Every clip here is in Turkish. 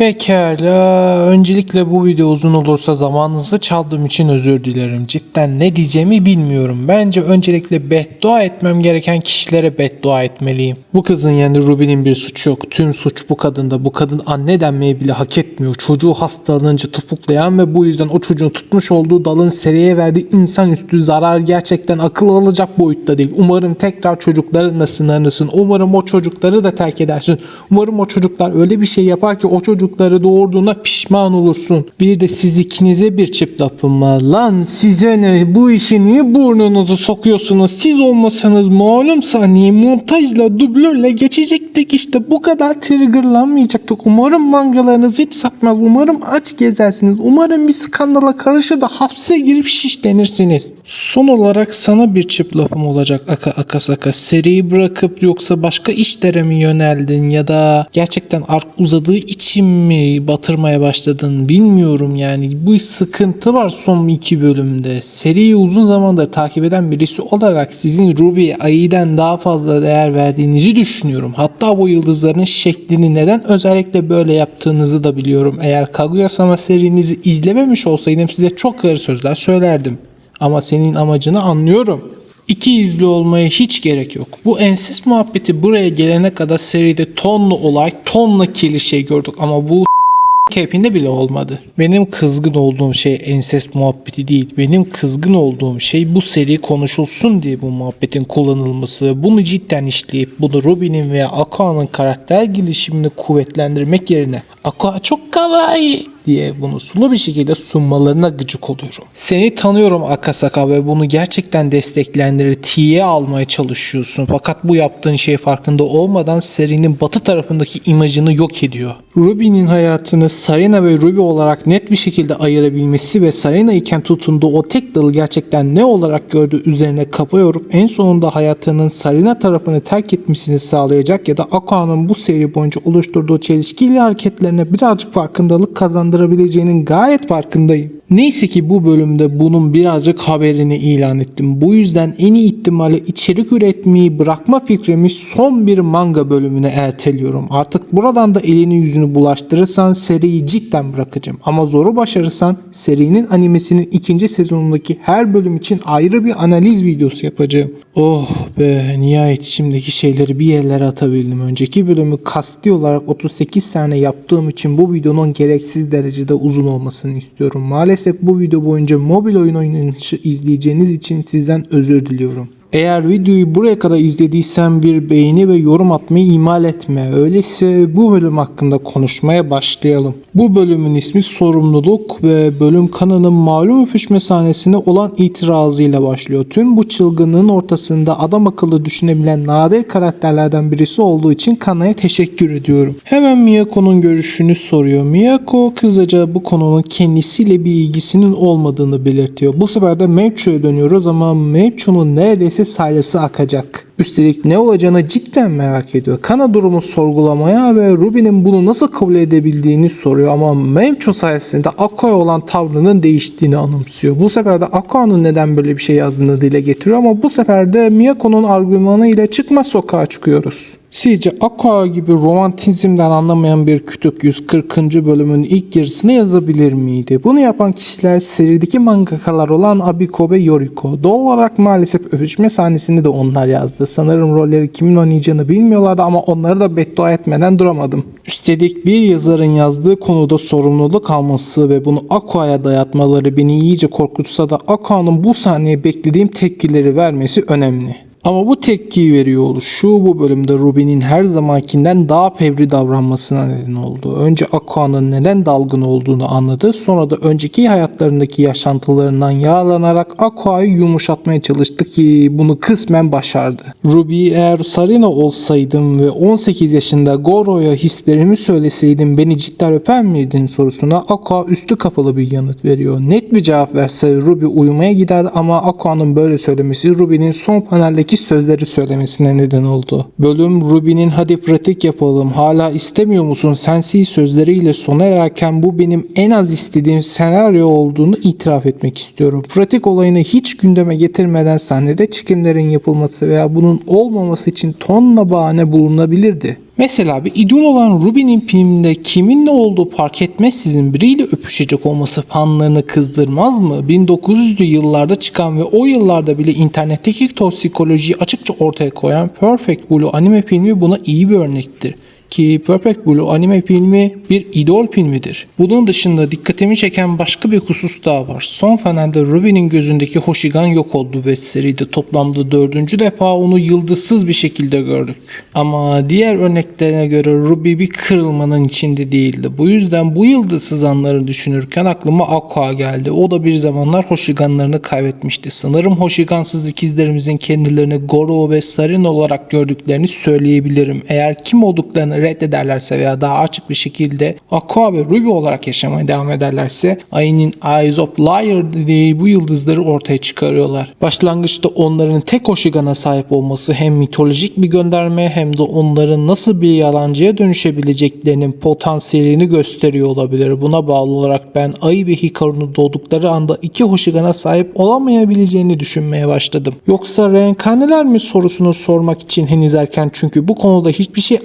Pekala. Öncelikle bu video uzun olursa zamanınızı çaldığım için özür dilerim. Cidden ne diyeceğimi bilmiyorum. Bence öncelikle beddua etmem gereken kişilere beddua etmeliyim. Bu kızın yani Ruby'nin bir suçu yok. Tüm suç bu kadında. Bu kadın anne denmeyi bile hak etmiyor. Çocuğu hastalanınca tutuklayan ve bu yüzden o çocuğun tutmuş olduğu dalın seriye verdiği insanüstü zarar gerçekten akıl alacak boyutta değil. Umarım tekrar çocuklarınla sınanırsın. Umarım o çocukları da terk edersin. Umarım o çocuklar öyle bir şey yapar ki o çocukları doğurduğuna pişman olursun. Bir de siz ikinize bir çift lafım var. Lan size ne? Bu işi niye burnunuzu sokuyorsunuz? Siz olmasanız malum saniye montajla dublörle geçecektik işte. Bu kadar triggerlanmayacaktık. Umarım mangalarınız hiç satmaz. Umarım aç gezersiniz. Umarım bir skandala karışır da hapse girip şişlenirsiniz. Son olarak sana bir çift lafım olacak aka aka saka. Seriyi bırakıp yoksa başka işlere mi yöneldin ya da gerçekten ark uzadığı için mi batırmaya başladın bilmiyorum yani. Bu sıkıntı var son iki bölümde. Seriyi uzun zamandır takip eden birisi olarak sizin Ruby'ye Ai'den daha fazla değer verdiğinizi düşünüyorum. Hatta bu yıldızların şeklini neden özellikle böyle yaptığınızı da biliyorum. Eğer Kaguya-sama serinizi izlememiş olsaydım size çok ağır sözler söylerdim. Ama senin amacını anlıyorum. İki yüzlü olmaya hiç gerek yok. Bu enses muhabbeti buraya gelene kadar seride tonlu olay, tonla kirli şey gördük ama bu keyfinde bile olmadı. Benim kızgın olduğum şey ensest muhabbeti değil. Benim kızgın olduğum şey bu seri konuşulsun diye bu muhabbetin kullanılması. Bunu cidden işleyip bunu Robin'in veya Aqua'nın karakter gelişimini kuvvetlendirmek yerine Aqua çok kawaii diye bunu sulu bir şekilde sunmalarına gıcık oluyorum. Seni tanıyorum Akasaka ve bunu gerçekten desteklendirir tiye almaya çalışıyorsun. Fakat bu yaptığın şey farkında olmadan serinin batı tarafındaki imajını yok ediyor. Ruby'nin hayatını Sarina ve Ruby olarak net bir şekilde ayırabilmesi ve Sarina iken tutunduğu o tek dalı gerçekten ne olarak gördüğü üzerine kafa yorup en sonunda hayatının Sarina tarafını terk etmesini sağlayacak ya da Aqua'nın bu seri boyunca oluşturduğu çelişkili hareketlerine birazcık farkındalık kazandırabileceğinin gayet farkındayım. Neyse ki bu bölümde bunun birazcık haberini ilan ettim. Bu yüzden en iyi ihtimalle içerik üretmeyi bırakma fikrimi son bir manga bölümüne erteliyorum. Artık buradan da elini yüzünü bulaştırırsan seriyi cidden bırakacağım. Ama zoru başarırsan serinin animesinin ikinci sezonundaki her bölüm için ayrı bir analiz videosu yapacağım. Oh be nihayet içimdeki şeyleri bir yerlere atabildim. Önceki bölümü kasti olarak 38 saniye yaptığım için bu videonun gereksiz derecede uzun olmasını istiyorum. Maalesef bu video boyunca mobil oyun oynanışı izleyeceğiniz için sizden özür diliyorum. Eğer videoyu buraya kadar izlediysen bir beğeni ve yorum atmayı ihmal etme. Öyleyse bu bölüm hakkında konuşmaya başlayalım. Bu bölümün ismi sorumluluk ve bölüm kanının malum öpüşme sahnesine olan itirazıyla başlıyor. Tüm bu çılgınlığın ortasında adam akıllı düşünebilen nadir karakterlerden birisi olduğu için Kana'ya teşekkür ediyorum. Hemen Miyako'nun görüşünü soruyor. Miyako kısaca bu konunun kendisiyle bir ilgisinin olmadığını belirtiyor. Bu sefer de Mevcho'ya dönüyoruz ama Mevcho'nun neredeyse salyası akacak. Üstelik ne olacağını cidden merak ediyor. Kana durumu sorgulamaya ve Ruby'nin bunu nasıl kabul edebildiğini soruyor ama Memcho sayesinde Aqua'ya olan tavrının değiştiğini anımsıyor. Bu sefer de Aqua'nın neden böyle bir şey yazdığını dile getiriyor ama bu sefer de Miyako'nun argümanı ile çıkmaz sokağa çıkıyoruz. Sizce Aqua gibi romantizmden anlamayan bir kütük 140. bölümün ilk yarısını yazabilir miydi? Bunu yapan kişiler serideki mangakalar olan Abiko ve Yoriko. Doğal olarak maalesef öpüşme sahnesini de onlar yazdı. Sanırım rolleri kimin oynayacağını bilmiyorlardı ama onları da beddua etmeden duramadım. Üstelik bir yazarın yazdığı konuda sorumluluk alması ve bunu Aqua'ya dayatmaları beni iyice korkutsa da Aqua'nın bu sahneye beklediğim tepkileri vermesi önemli. Ama bu tepkiyi veriyor oluşu bu bölümde Ruby'nin her zamankinden daha fevri davranmasına neden oldu. Önce Aqua'nın neden dalgın olduğunu anladı. Sonra da önceki hayatlarındaki yaşantılarından yararlanarak Aqua'yı yumuşatmaya çalıştı ki bunu kısmen başardı. Ruby eğer Sarina olsaydım ve 18 yaşında Goro'ya hislerimi söyleseydim beni cidden öper miydin sorusuna Aqua üstü kapalı bir yanıt veriyor. Net bir cevap verse Ruby uyumaya giderdi ama Aqua'nın böyle söylemesi Ruby'nin son paneldeki sözleri söylemesine neden oldu. Bölüm Ruby'nin hadi pratik yapalım hala istemiyor musun sensi sözleriyle sona ererken bu benim en az istediğim senaryo olduğunu itiraf etmek istiyorum. Pratik olayını hiç gündeme getirmeden sahnede çekimlerin yapılması veya bunun olmaması için tonla bahane bulunabilirdi. Mesela bir idol olan Ruby'nin filminde kimin ne olduğu fark etmeksizin biriyle öpüşecek olması fanlarını kızdırmaz mı? 1900'lü yıllarda çıkan ve o yıllarda bile internetteki toksikolojiyi açıkça ortaya koyan Perfect Blue anime filmi buna iyi bir örnektir ki Perfect Blue anime filmi bir idol filmidir. Bunun dışında dikkatimi çeken başka bir husus daha var. Son finalde Ruby'nin gözündeki Hoshigan yok oldu ve seride toplamda dördüncü defa onu yıldızsız bir şekilde gördük. Ama diğer örneklerine göre Ruby bir kırılmanın içinde değildi. Bu yüzden bu yıldızsız anları düşünürken aklıma Aqua geldi. O da bir zamanlar Hoshiganlarını kaybetmişti. Sanırım Hoshigansız ikizlerimizin kendilerini Goro ve Sarin olarak gördüklerini söyleyebilirim. Eğer kim olduklarını reddederlerse veya daha açık bir şekilde Aqua ve Ruby olarak yaşamaya devam ederlerse Ay'nin Eyes of Liar dediği bu yıldızları ortaya çıkarıyorlar. Başlangıçta onların tek Hoshigan'a sahip olması hem mitolojik bir gönderme hem de onların nasıl bir yalancıya dönüşebileceklerinin potansiyelini gösteriyor olabilir. Buna bağlı olarak ben Ai ve Hikaru'nun doğdukları anda iki Hoshigan'a sahip olamayabileceğini düşünmeye başladım. Yoksa reenkarneler mi sorusunu sormak için henüz erken çünkü bu konuda hiçbir şey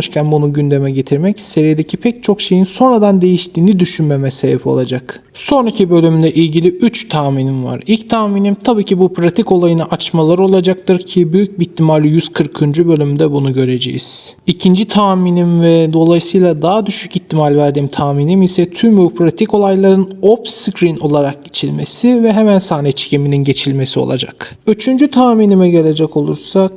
anlatılmamışken bunu gündeme getirmek serideki pek çok şeyin sonradan değiştiğini düşünmeme sebep olacak. Sonraki bölümle ilgili 3 tahminim var. İlk tahminim tabii ki bu pratik olayını açmaları olacaktır ki büyük bir ihtimalle 140. bölümde bunu göreceğiz. İkinci tahminim ve dolayısıyla daha düşük ihtimal verdiğim tahminim ise tüm bu pratik olayların off screen olarak geçilmesi ve hemen sahne çekiminin geçilmesi olacak. Üçüncü tahminime gelecek olursak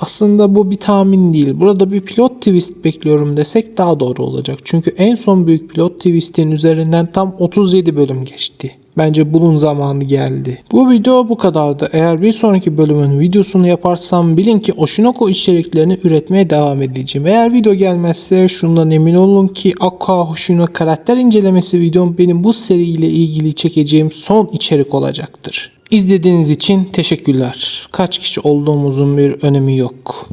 aslında bu bir tahmin değil. Burada bir pilot twist bekliyorum desek daha doğru olacak. Çünkü en son büyük pilot twist'in üzerinden tam 37 bölüm geçti. Bence bunun zamanı geldi. Bu video bu kadardı. Eğer bir sonraki bölümün videosunu yaparsam bilin ki Oshinoko içeriklerini üretmeye devam edeceğim. Eğer video gelmezse şundan emin olun ki Aqua Hoshino karakter incelemesi videom benim bu seriyle ilgili çekeceğim son içerik olacaktır. İzlediğiniz için teşekkürler. Kaç kişi olduğumuzun bir önemi yok.